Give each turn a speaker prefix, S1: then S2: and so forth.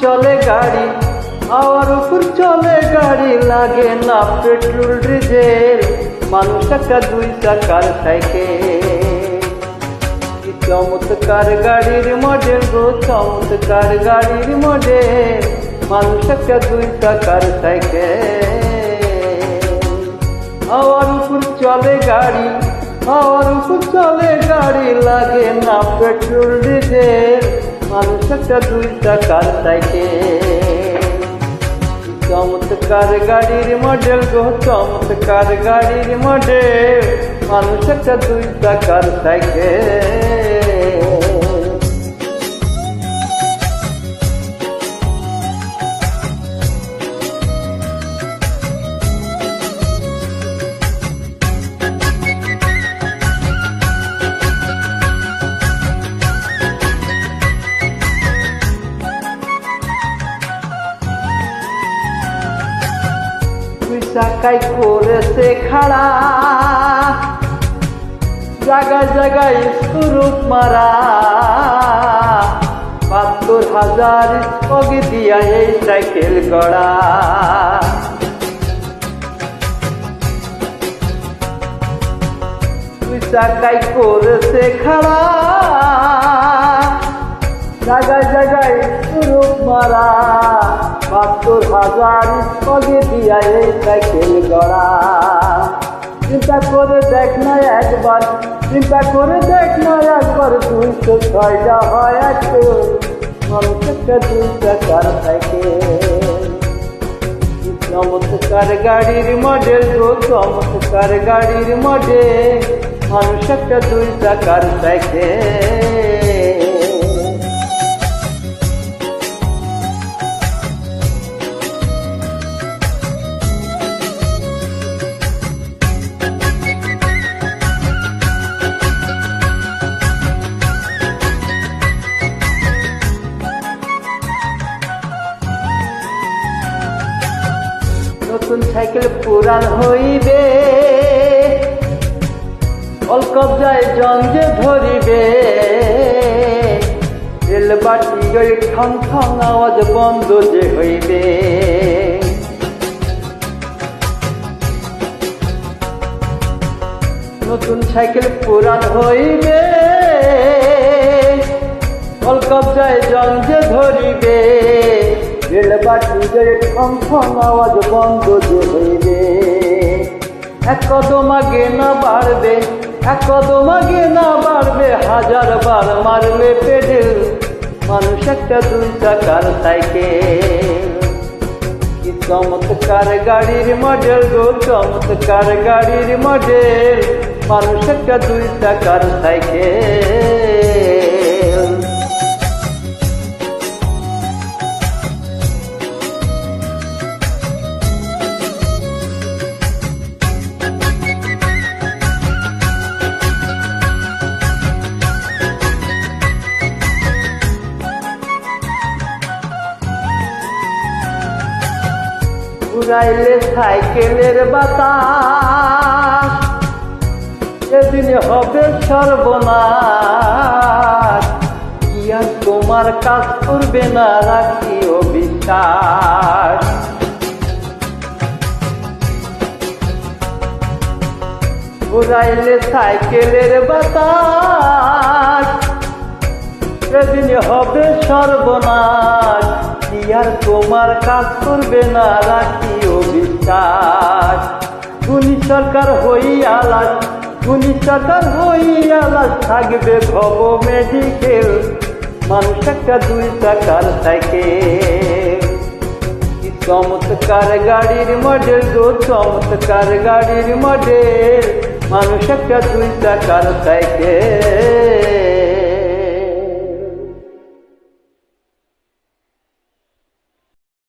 S1: চলে গাড়ি, হাওয়ার উপর চলে গাড়ি, লাগে না পেট্রোল, ডিজেল। মানুষ একটা দুই চাকার সাইকেল। চমৎকার গাড়ির মডেল গো, চমৎকার গাড়ির মডেল মানুষ একটা দুই চাকার সাইকেল। হাওয়ার উপর চলে গাড়ি, হাওয়ার উপর চলে গাড়ি, লাগে না পেট্রোল, ডিজেল। মানুষ একটা দুই চাকার সাইকেল চমৎকার গাড়ির মডেল গো, চমৎকার গাড়ির মডেল মানুষ একটা দুই চাকার সাইকেল চাকায় করেছে খাড়া। জায়গায় জায়গায় সুরূপ মারা। বাহাত্তর হাজার স্পগে দিয়া এই সাইকেল গড়া। দুই চাকায় করেছে খাড়া। জায়গায় জায়গায় সুরূপ মারা। বাহাত্তর হাজার স্পগে দিয়া এই সাইকেল গড়া। চিন্তা করে দেখ না একবার, চিন্তা করে দেখ না একবার, দুইশো ছয়টা হয় একশো। মানুষটা দুই চাকার সাইকেল। চমৎকার গাড়ির মডেল গো চমৎকার গাড়ির মডেল মানুষ একটা দুই চাকার সাইকেল। নতুন সাইকেল পুরান হইবে। অল্প যায় জঞ্জে ধরিবে রেল বাটি ওই ঠং ঠং আওয়াজ বন্ধ যে হইবে। নতুন সাইকেল পুরান হইবে। অল্প যায় জঞ্জে ধরিবে। রেল বাটি জয়ে ঠং ঠং আওয়াজ বন্ধ যে হইবে এক আগে না বাড়বে, এক আগে না বাড়বে, হাজার বার মারলে পেডেল। মানুষ একটা দুই চাকার সাইকেল। কি চমৎকার গাড়ির মডেল গো, চমৎকার গাড়ির মডেল। মানুষ একটা দুই চাকার সাইকেল। উড়াইলে সাইকেলের বাতাস। সেদিন হবে সর্বনাশ। কি আর তোমার কাজ করবে না রাখিও বিশ্বাস উড়াইলে সাইকেলের বাতাস। সেদিন হবে সর্বনাশ। কি আর তোমার কাজ করবে না রাখিও গুণী সরকার হই আলাস গুণী সরকার হই আলাস থাকবে ভব মেডিকেল মানুষ একটা দুই টাকার সাইকেল কি চমৎকার গাড়ির মডেল গো, চমৎকার গাড়ির মডেল মানুষ একটা দুই টাকার সাইকেল